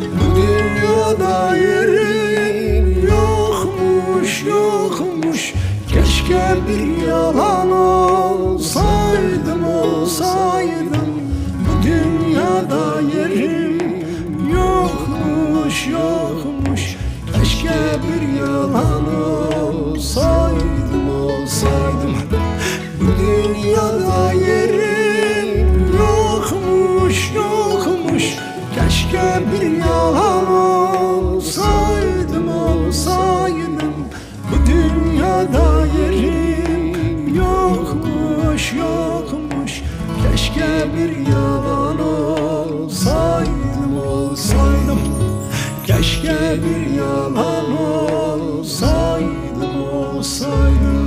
Bu dünyada yerim yokmuş yokmuş. Keşke bir yalan olsaydım olsaydım. Bu dünyada yerim yokmuş yokmuş. Keşke bir yalan olsaydım Keşke bir yalan olsaydım olsaydım. Bu dünyada yerim yokmuş yokmuş. Keşke bir yalan olsaydım olsaydım. Keşke bir yalan olsaydım olsaydım.